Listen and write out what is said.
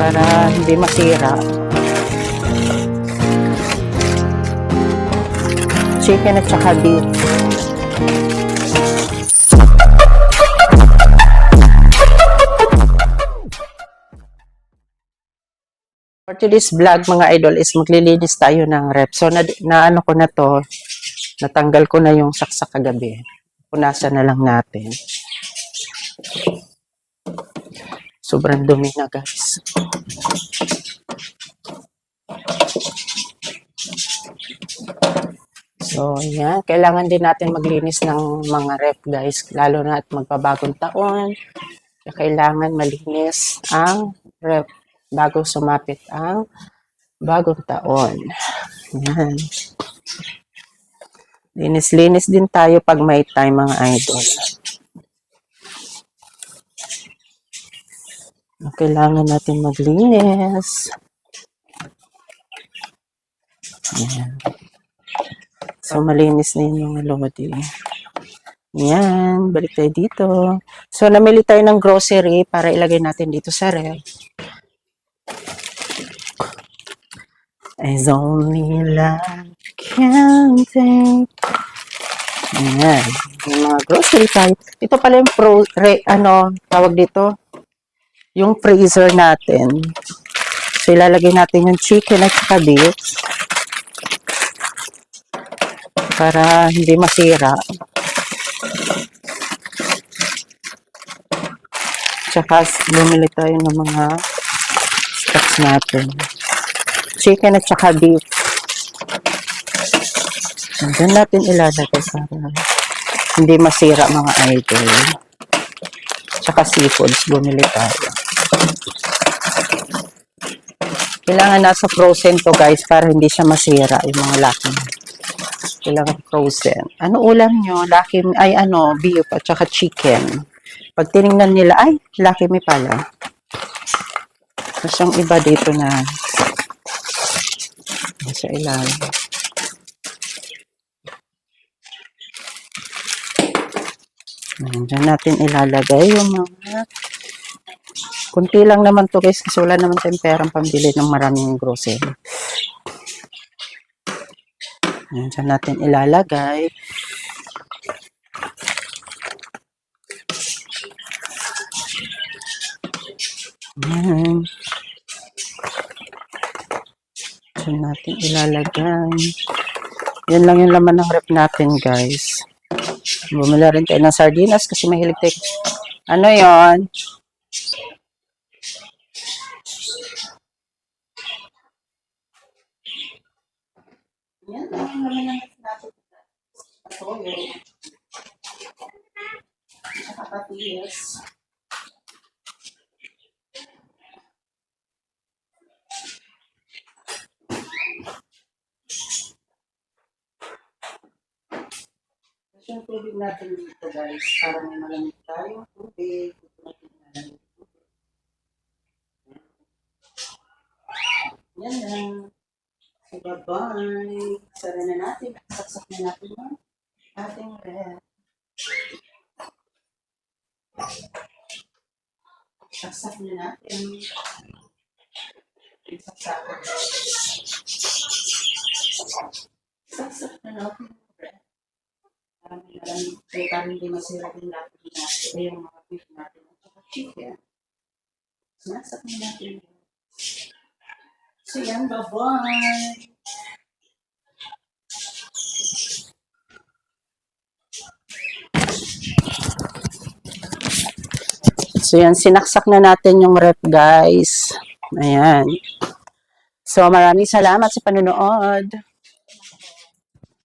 para hindi masira. Chicken at saka beef. For today's vlog mga idol is maglilinis tayo ng rep. So na, na ano ko na to, natanggal ko na yung saksak kagabi. Punasan na lang natin. Sobrang dumi na guys. So, yan. Kailangan din natin maglinis ng mga rep, guys. Lalo na at magpabagong taon. Kailangan malinis ang rep bago sumapit ang bagong taon. Yan. Linis-linis din tayo pag may time, mga idol. Kailangan natin maglinis. Yan. So, malinis na yun mga lodi. Yan, balik tayo dito. So, namili tayo ng grocery para ilagay natin dito sa ref. As only love can take. Yan. Yung mga grocery tayo. Ito pala yung pro, re, ano, tawag dito, yung freezer natin. So, ilalagay natin yung chicken at saka beef para hindi masira. Tsaka bumili tayo ng mga stocks natin. Chicken at saka beef. Diyan natin ilalagay para hindi masira mga idol. Tsaka seafoods, bumili tayo. Kailangan nasa frozen to guys para hindi siya masira yung mga laki. Kailangan frozen. Ano ulam nyo? Laki, ay ano, beef at saka chicken. Pag tinignan nila, ay, laki mi pala. Tapos yung iba dito na sa ilalim. Diyan natin ilalagay yung mga kunti lang naman to guys kasi wala naman tayong perang pambili ng maraming grocery. Ayan, Diyan natin ilalagay. Ayan. Diyan natin ilalagay. Yan lang yung laman ng rep natin guys. Bumili rin tayo ng sardinas kasi mahilig tayo. Ano yon? Yan lang yung laman ng rep natin. Toyo. Saka patis. Kasi yung tubig natin dito guys, para may malamig tayo. Tubig. Dito natin malamig tubig. Yan lang. So, bye-bye. Sara na natin. Saksak na natin ang ating ref. Saksak na natin. Saksak. Saksak na natin ang ref. Parang maraming, kaya parang hindi masira din natin natin. Ay, yung mga beef natin at saka chicken. Sinasak na natin. So yan, bye-bye! So yan, sinaksak na natin yung rep guys. Ayan. So maraming salamat sa panonood.